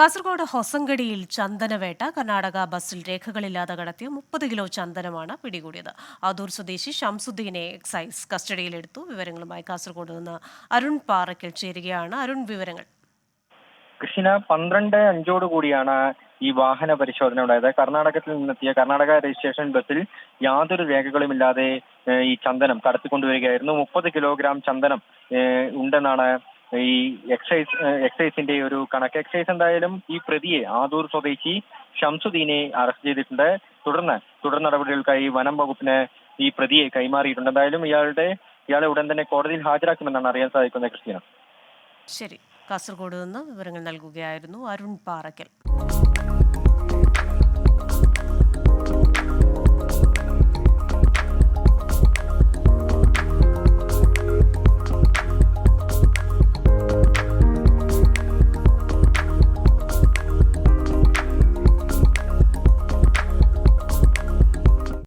കാസർഗോഡ് ഹൊസങ്കടിയിൽ ചന്ദനവേട്ട കർണാടക ബസ്സിൽ രേഖകളില്ലാതെ കടത്തിയ മുപ്പത് കിലോ ചന്ദനമാണ് പിടികൂടിയത്. ആദൂർ സ്വദേശി ഷംസുദ്ദീനെ എക്സൈസ് കസ്റ്റഡിയിലെടുത്തു. വിവരങ്ങളുമായി കാസർഗോഡ് നിന്ന് അരുൺ പാറയ്ക്കൽ ചേരുകയാണ്. അരുൺ വിവരങ്ങൾ. കൃഷ്ണ പന്ത്രണ്ട് അഞ്ചോട് കൂടിയാണ് ഈ വാഹന പരിശോധന ഉണ്ടായത്. കർണാടകത്തിൽ നിന്നെത്തിയ കർണാടക രജിസ്ട്രേഷൻ ബസ്സിൽ യാതൊരു രേഖകളുമില്ലാതെ ഈ ചന്ദനം കടത്തിക്കൊണ്ടുവരികയായിരുന്നു. മുപ്പത് കിലോഗ്രാം ചന്ദനം ഉണ്ടെന്നാണ് ഈ എക്സൈസ് എക്സൈസിന്റെ ഒരു കണക്ക്. എക്സൈസ് എന്തായാലും ഈ പ്രതിയെ ആദൂർ സ്വദേശി ഷംസുദ്ദീനെ അറസ്റ്റ് ചെയ്തിട്ടുണ്ട്. തുടർന്ന് തുടർ നടപടികൾക്കായി വനം വകുപ്പിന് ഈ പ്രതിയെ കൈമാറിയിട്ടുണ്ട്. എന്തായാലും ഇയാളുടെ ഇയാളെ ഉടൻ തന്നെ കോടതിയിൽ ഹാജരാക്കുമെന്നാണ് അറിയാൻ സാധിക്കുന്നത് ക്രിസ്റ്റീന. ശരി. കാസർഗോഡ് നിന്ന് വിവരങ്ങൾ നൽകുകയായിരുന്നു അരുൺ പാറയ്ക്കൽ